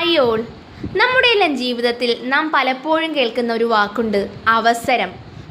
Hi all നമ്മുടെ എല്ലാം ജീവിതത്തിൽ നാം പലപ്പോഴും കേൾക്കുന്ന ഒരു വാക്കുണ്ട് അവസരം.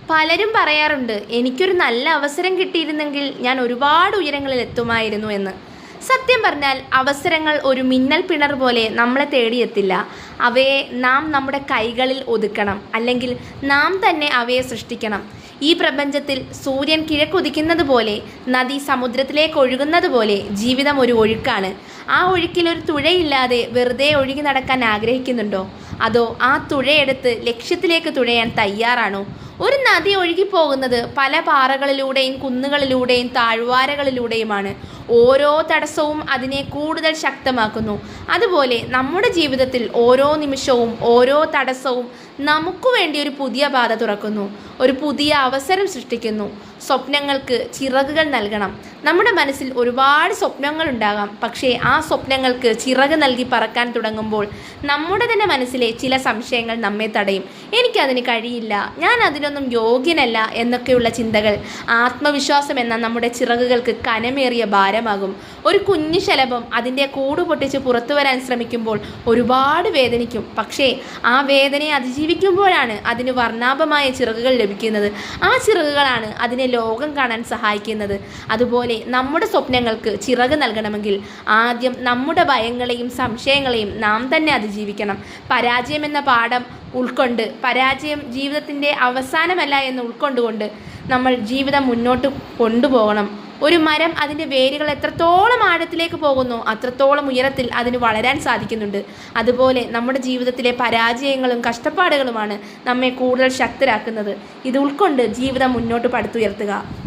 പലരും പറയാറുണ്ട് എനിക്കൊരു നല്ല അവസരം കിട്ടിയിരുന്നെങ്കിൽ ഞാൻ ഒരുപാട് ഉയരങ്ങളിൽ എത്തുമായിരുന്നു എന്ന്. സത്യം പറഞ്ഞാൽ അവസരങ്ങൾ ഒരു മിന്നൽ പിണർ പോലെ നമ്മളെ തേടിയെത്തില്ല. അവയെ നാം നമ്മുടെ കൈകളിൽ ഒതുക്കണം. അല്ലെങ്കിൽ നാം തന്നെ അവയെ സൃഷ്ടിക്കണം. ഈ പ്രപഞ്ചത്തിൽ സൂര്യൻ കിഴക്കൊതിക്കുന്നത് പോലെ നദി സമുദ്രത്തിലേക്ക് ഒഴുകുന്നത് പോലെ ജീവിതം ഒരു ഒഴുക്കാണ്. ആ ഒഴുക്കിൽ ഒരു തുഴയില്ലാതെ വെറുതെ ഒഴുകി നടക്കാൻ ആഗ്രഹിക്കുന്നുണ്ടോ? അതോ ആ തുഴയെടുത്ത് ലക്ഷ്യത്തിലേക്ക് തുഴയാൻ തയ്യാറാണോ? ഒരു നദി ഒഴുകിപ്പോകുന്നത് പല പാറകളിലൂടെയും കുന്നുകളിലൂടെയും താഴ്വാരകളിലൂടെയുമാണ്. ഓരോ തടസ്സവും അതിനെ കൂടുതൽ ശക്തമാക്കുന്നു. അതുപോലെ നമ്മുടെ ജീവിതത്തിൽ ഓരോ നിമിഷവും ഓരോ തടസ്സവും നമുക്ക് വേണ്ടി ഒരു പുതിയ പാത തുറക്കുന്നു. ഒരു പുതിയ അവസരം സൃഷ്ടിക്കുന്നു. സ്വപ്നങ്ങൾക്ക് ചിറകുകൾ നൽകണം. നമ്മുടെ മനസ്സിൽ ഒരുപാട് സ്വപ്നങ്ങൾ ഉണ്ടാകാം പക്ഷേ ആ സ്വപ്നങ്ങൾക്ക് ചിറക് നൽകി പറക്കാൻ തുടങ്ങുമ്പോൾ നമ്മുടെ തന്നെ മനസ്സിലെ ചില സംശയങ്ങൾ നമ്മെ തടയും. എനിക്കതിന് കഴിയില്ല. ഞാൻ അതിനൊന്നും യോഗ്യനല്ല എന്നൊക്കെയുള്ള ചിന്തകൾ ആത്മവിശ്വാസം എന്ന നമ്മുടെ ചിറകുകൾക്ക് കനമേറിയ ഭാരമാകും. ഒരു കുഞ്ഞു ശലഭം അതിന്റെ കൂട് പൊട്ടിച്ച് പുറത്തു വരാൻ ശ്രമിക്കുമ്പോൾ ഒരുപാട് വേദനിക്കും. പക്ഷേ ആ വേദനയെ അതിജീവിക്കുമ്പോഴാണ് അതിന് വർണാഭമായ ചിറകുകൾ ലഭിക്കുന്നത്. ആ ചിറകുകളാണ് അതിനെ ലോകം കാണാൻ സഹായിക്കുന്നത്. അതുപോലെ നമ്മുടെ സ്വപ്നങ്ങൾക്ക് ചിറക് നൽകണമെങ്കിൽ ആദ്യം നമ്മുടെ ഭയങ്ങളെയും സംശയങ്ങളെയും നാം തന്നെ അതിജീവിക്കണം. പരാജയം എന്ന പാഠം ഉൾക്കൊണ്ട് പരാജയം ജീവിതത്തിന്റെ അവസാനമല്ല എന്ന് ഉൾക്കൊണ്ടുകൊണ്ട് നമ്മൾ ജീവിതം മുന്നോട്ട് കൊണ്ടുപോകണം. ഒരു മരം അതിന്റെ വേരുകൾ എത്രത്തോളം ആഴത്തിലേക്ക് പോകുന്നു അത്രത്തോളം ഉയരത്തിൽ അതിന് വളരാൻ സാധിക്കുന്നുണ്ട്. അതുപോലെ നമ്മുടെ ജീവിതത്തിലെ പരാജയങ്ങളും കഷ്ടപ്പാടുകളുമാണ് നമ്മെ കൂടുതൽ ശക്തരാക്കുന്നത്. ഇത് ഉൾക്കൊണ്ട് ജീവിതം മുന്നോട്ട് പടുത്തുയർത്തുക.